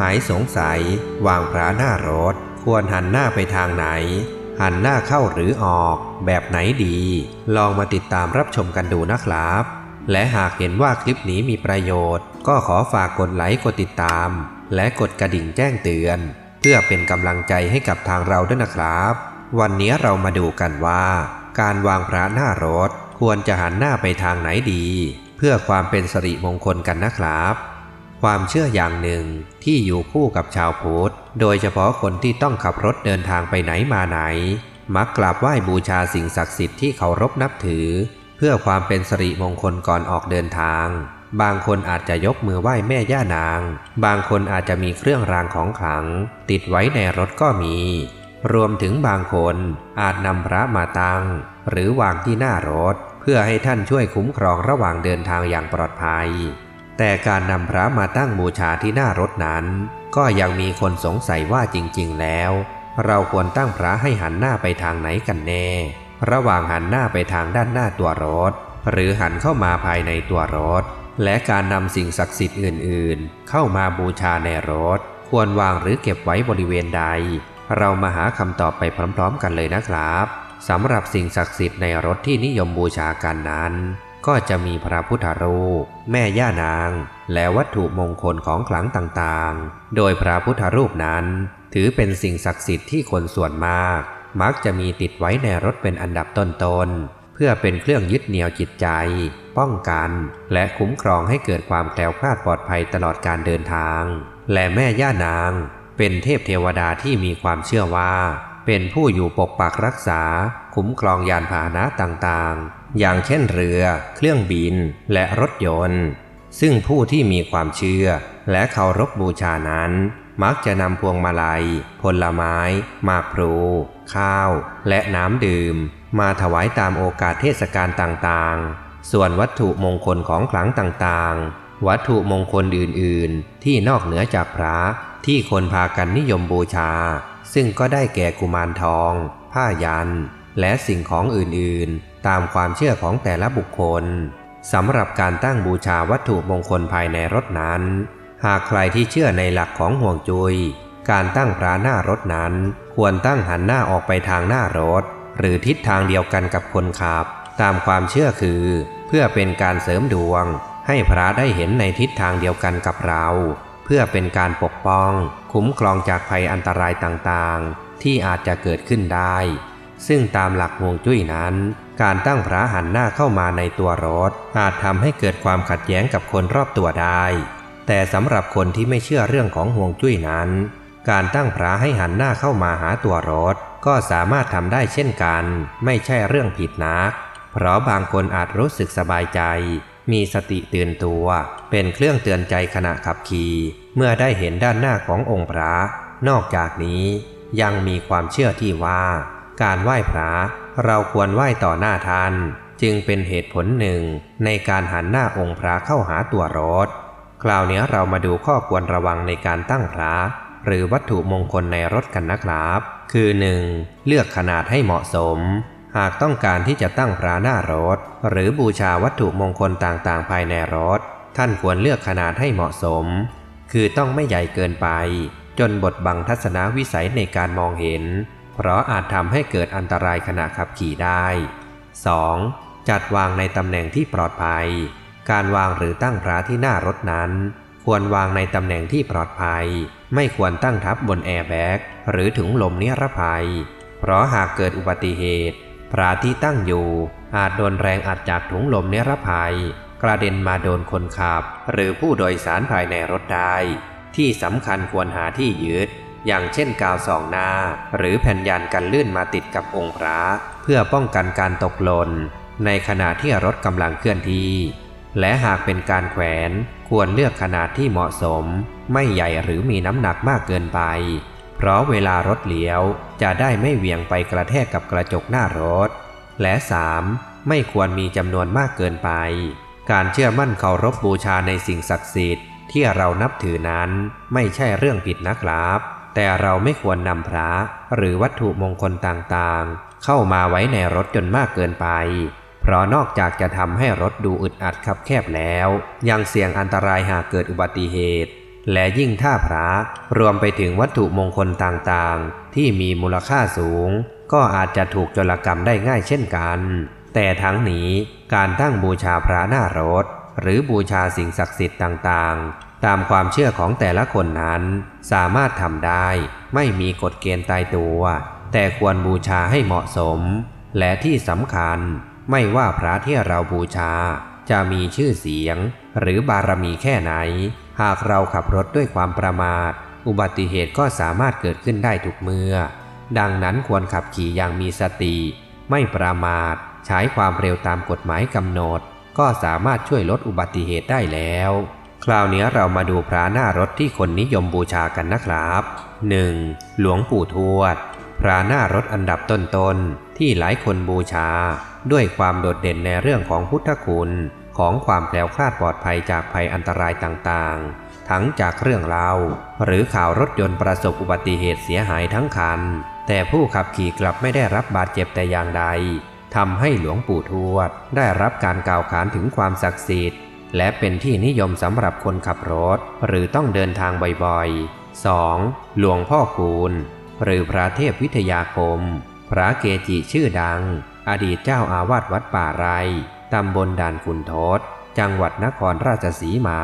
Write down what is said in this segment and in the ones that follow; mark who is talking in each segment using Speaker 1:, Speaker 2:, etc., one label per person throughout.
Speaker 1: หายสงสัย วางพระหน้ารถ ควรหันหน้าไปทางไหน หันหน้าเข้าหรือออก แบบไหนดี ลองมาติดตามรับชมกันดูนะครับ และหากเห็นว่าคลิปนี้มีประโยชน์ ก็ขอฝากกดไลค์กดติดตาม และกดกระดิ่งแจ้งเตือน เพื่อเป็นกำลังใจให้กับทางเราด้วยนะครับ วันนี้เรามาดูกันว่า การวางพระหน้ารถ ควรจะหันหน้าไปทางไหนดี เพื่อความเป็นสิริมงคลกันนะครับ ความเชื่ออย่างหนึ่งที่อยู่คู่กับชาวพุทธ โดยเฉพาะคนที่ต้องขับรถเดินทางไปไหนมาไหน มักกราบไหว้บูชาสิ่งศักดิ์สิทธิ์ที่เคารพนับถือ เพื่อความเป็นสิริมงคลก่อนออกเดินทาง บางคนอาจจะยกมือไหว้แม่ย่านาง บางคนอาจจะมีเครื่องรางของขลัง ติดไว้ในรถก็มี รวมถึงบางคนอาจนำพระมาตั้ง หรือวางที่หน้ารถ เพื่อให้ท่านช่วยคุ้มครองระหว่างเดินทางอย่างปลอดภัย แต่การนำพระมาตั้งบูชาที่หน้ารถนั้น ก็ยังมีคนสงสัยว่าจริงๆแล้ว เราควรตั้งพระให้หันหน้าไปทางไหนกันแน่ ระหว่างหันหน้าไปทางด้านหน้าตัวรถ หรือหันเข้ามาภายในตัวรถ และการนำสิ่งศักดิ์สิทธิ์อื่นๆ เข้ามาบูชาในรถ ควรวางหรือเก็บไว้บริเวณใด เรามาหาคำตอบไปพร้อม ๆ กันเลยนะครับสำหรับสิ่งศักดิ์สิทธิ์ในรถที่นิยมบูชากันนั้น ก็จะมีพระพุทธรูป แม่ย่านาง และวัตถุมงคลของขลังต่างๆ โดยพระพุทธรูปนั้น ถือเป็นสิ่งศักดิ์สิทธิ์ที่คนส่วนมาก มักจะมีติดไว้ในรถเป็นอันดับต้นๆ เพื่อเป็นเครื่องยึดเหนี่ยวจิตใจ ป้องกัน และคุ้มครองให้เกิดความแคล้วคลาดปลอดภัยตลอดการเดินทาง และแม่ย่านาง เป็นเทพเทวดาที่มีความเชื่อว่า เป็นผู้อยู่ปกปักรักษา คุ้มครองยานพาหนะต่างๆ อย่างเช่นเรือ เครื่องบิน และรถยนต์ ซึ่งผู้ที่มีความเชื่อ และเคารพบูชานั้น มักจะนำพวงมาลัย ผลไม้ มากพลูข้าว และน้ำดื่ม มาถวายตามโอกาสเทศกาลต่างๆ ส่วนวัตถุมงคลของขลังต่างๆ วัตถุมงคลอื่นๆ ที่นอกเหนือจากพระที่คนพากันนิยมบูชา ซึ่งก็ได้แก่กุมารทอง ผ้ายัน และสิ่งของอื่นๆ ตามความเชื่อของแต่ละบุคคลสำหรับการตั้งบูชาวัตถุมงคลภายในรถนั้น หากใครที่เชื่อในหลักของห่วงจุย การตั้งพระหน้ารถนั้น ควรตั้งหันหน้าออกไปทางหน้ารถ หรือทิศทางเดียวกันกับคนขับ ตามความเชื่อคือ เพื่อเป็นการเสริมดวง ให้พระได้เห็นในทิศทางเดียวกันกับเรา เพื่อเป็นการปกป้อง คุ้มครองจากภัยอันตรายต่างๆ ที่อาจจะเกิดขึ้นได้ ซึ่งตามหลักฮวงจุ้ยนั้น การตั้งพระหันหน้าเข้ามาในตัวรถ อาจทำให้เกิดความขัดแย้งกับคนรอบตัวได้ แต่สำหรับคนที่ไม่เชื่อเรื่องของห่วงจุ้ยนั้น การตั้งพระให้หันหน้าเข้ามาหาตัวรถ ก็สามารถทำได้เช่นกัน ไม่ใช่เรื่องผิดนัก เพราะบางคนอาจรู้สึกสบายใจ มีสติตื่นตัว เป็นเครื่องเตือนใจขณะขับขี่ เมื่อได้เห็นด้านหน้าขององค์พระ นอกจากนี้ ยังมีความเชื่อที่ว่า การไหว้พระเราควรไหว้ต่อหน้าท่านจึงเป็นเหตุผลหนึ่งในการหันหน้าองค์พระเข้าหาตัวรถ คราวนี้เรามาดูข้อควรระวังในการตั้งพระ หรือวัตถุมงคลในรถกันนะครับ คือ 1. เลือกขนาดให้เหมาะสม หากต้องการที่จะตั้งพระหน้ารถ หรือบูชาวัตถุมงคลต่างๆ ภายในรถ ท่านควรเลือกขนาดให้เหมาะสม คือต้องไม่ใหญ่เกินไป จนบดบังทัศนวิสัยในการมองเห็น เพราะอาจทำให้เกิดอันตรายขณะขับขี่ได้ 2. จัดวางในตำแหน่งที่ปลอดภัย การวางหรือตั้งพระที่หน้ารถนั้น ควรวางในตำแหน่งที่ปลอดภัย ไม่ควรตั้งทับบนแอร์แบ็กหรือถุงลมนิรภัย เพราะหากเกิดอุบัติเหตุ พระที่ตั้งอยู่ อาจโดนแรงอัดจากถุงลมนิรภัย กระเด็นมาโดนคนขับ หรือผู้โดยสารภายในรถได้ ที่สำคัญควรหาที่ยึดอย่างเช่นกาวสองหน้า หรือแผ่นยันกันลื่นมาติดกับองค์พระ เพื่อป้องกันการตกหล่นในขณะที่รถกำลังเคลื่อนที่ และหากเป็นการแขวนควรเลือกขนาดที่เหมาะสม ไม่ใหญ่หรือมีน้ำหนักมากเกินไป เพราะเวลารถเลี้ยวจะได้ไม่เหวี่ยงไปกระแทกกับกระจกหน้ารถ และ 3. ไม่ควรมีจำนวนมากเกินไป การเชื่อมั่นเคารพบูชาในสิ่งศักดิ์สิทธิ์ที่เรานับถือนั้นไม่ใช่เรื่องผิดนะครับ แต่เราไม่ควรนำพระหรือวัตถุมงคลต่างๆ เข้ามาไว้ในรถจนมากเกินไป เพราะนอกจากจะทำให้รถดูอึดอัดคับแคบแล้ว ยังเสี่ยงอันตรายหากเกิดอุบัติเหตุ และยิ่งถ้าพระรวมไปถึงวัตถุมงคลต่างๆ ที่มีมูลค่าสูง ก็อาจจะถูกโจรกรรมได้ง่ายเช่นกัน แต่ทั้งนี้การตั้งบูชาพระหน้ารถ หรือบูชาสิ่งศักดิ์สิทธิ์ต่างๆ ตามความเชื่อของแต่ละคนนั้น สามารถทำได้ ไม่มีกฎเกณฑ์ตายตัว แต่ควรบูชาให้เหมาะสม และที่สำคัญไม่ว่าพระที่เราบูชา จะมีชื่อเสียง หรือบารมีแค่ไหน หากเราขับรถด้วยความประมาท อุบัติเหตุก็สามารถเกิดขึ้นได้ทุกเมื่อ ดังนั้นควรขับขี่อย่างมีสติ ไม่ประมาท ใช้ความเร็วตามกฎหมายกำหนด ก็สามารถช่วยลดอุบัติเหตุได้แล้ว คราวนี้เรามาดูพระหน้ารถที่คนนิยมบูชากันนะครับ 1. หลวงปู่ทวด พระหน้ารถอันดับต้นๆ ที่หลายคนบูชา ด้วยความโดดเด่นในเรื่องของพุทธคุณของความแคล้วคลาดปลอดภัยจากภัยอันตรายต่างๆ ทั้งจากเรื่องเล่าหรือข่าวรถยนต์ประสบอุบัติเหตุเสียหายทั้งคัน แต่ผู้ขับขี่กลับไม่ได้รับบาดเจ็บแต่อย่างใดทำให้หลวงปู่ทวด ได้รับการกล่าวขานถึงความศักดิ์สิทธิ์ และเป็นที่นิยมสำหรับคนขับรถ หรือต้องเดินทางบ่อยๆ 2. หลวงพ่อคูณ หรือพระเทพวิทยาคม พระเกจิชื่อดัง อดีตเจ้าอาวาสวัดป่าไรตำบลด่านขุนทศ จังหวัดนครราชสีมา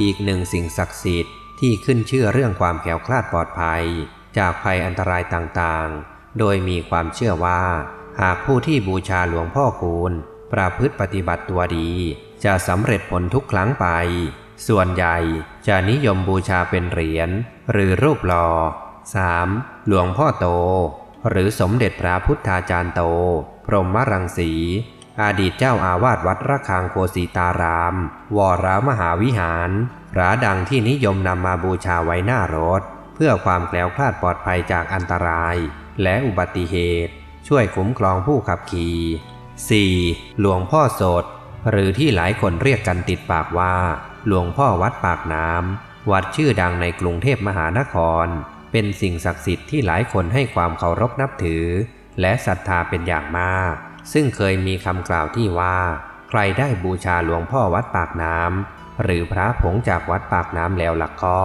Speaker 1: อีกหนึ่งสิ่งศักดิ์สิทธิ์ที่ขึ้นชื่อเรื่องความแข็งคลาดปลอดภัย จากภัยอันตรายต่างๆ โดยมีความเชื่อว่า หากผู้ที่บูชาหลวงพ่อคูณ ประพฤติปฏิบัติตัวดี จะสำเร็จผลทุกครั้งไป ส่วนใหญ่จะนิยมบูชาเป็นเหรียญหรือรูปหล่อ 3. หลวงพ่อโต หรือสมเด็จพระพุทธาจารย์โต พรหมรังสี อดีตเจ้าอาวาสวัดระฆังโคสีตาราม วรมหาวิหาร พระดังที่นิยมนำมาบูชาไว้หน้ารถ เพื่อความแคล้วคลาดปลอดภัยจากอันตราย และอุบัติเหตุ ช่วยคุ้มครองผู้ขับขี่ 4. หลวงพ่อโสด หรือที่หลายคนเรียกกันติดปากว่า หลวงพ่อวัดปากน้ำวัดชื่อดังในกรุงเทพมหานคร เป็นสิ่งศักดิ์สิทธิ์ที่หลายคนให้ความเคารพนับถือ และศรัทธาเป็นอย่างมาก ซึ่งเคยมีคำกล่าวที่ว่า ใครได้บูชาหลวงพ่อวัดปากน้ำหรือพระผงจากวัดปากน้ำแล้วหล่ะก็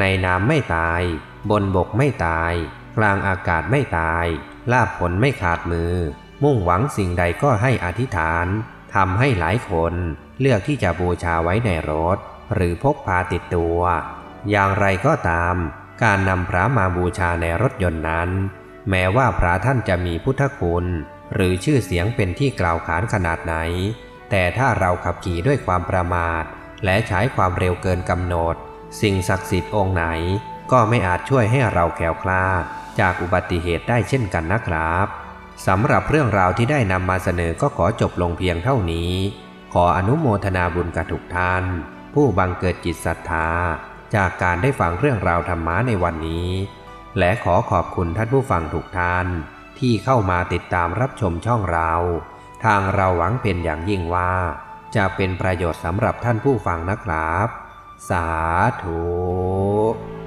Speaker 1: ในน้ำไม่ตาย บนบกไม่ตาย กลางอากาศไม่ตาย ลาบผลไม่ขาดมือ มุ่งหวังสิ่งใดก็ให้อธิษฐานทำให้หลายคนเลือกที่จะบูชาไว้ในรถ หรือพกพาติดตัว อย่างไรก็ตาม การนำพระมาบูชาในรถยนต์นั้น แม้ว่าพระท่านจะมีพุทธคุณ หรือชื่อเสียงเป็นที่กล่าวขานขนาดไหน แต่ถ้าเราขับขี่ด้วยความประมาท และใช้ความเร็วเกินกำหนด สิ่งศักดิ์สิทธิ์องค์ไหน ก็ไม่อาจช่วยให้เราแคล้วคลาดจากอุบัติเหตุได้เช่นกันนะครับสำหรับเรื่องราวที่ได้นำมาเสนอก็ขอจบลงเพียงเท่านี้ ขออนุโมทนาบุญกับทุกท่าน ผู้บังเกิดจิตศรัทธา จากการได้ฟังเรื่องราวธรรมะในวันนี้ และขอขอบคุณท่านผู้ฟังทุกท่าน ที่เข้ามาติดตามรับชมช่องเรา ทางเราหวังเป็นอย่างยิ่งว่า จะเป็นประโยชน์สำหรับท่านผู้ฟังนะครับ สาธุ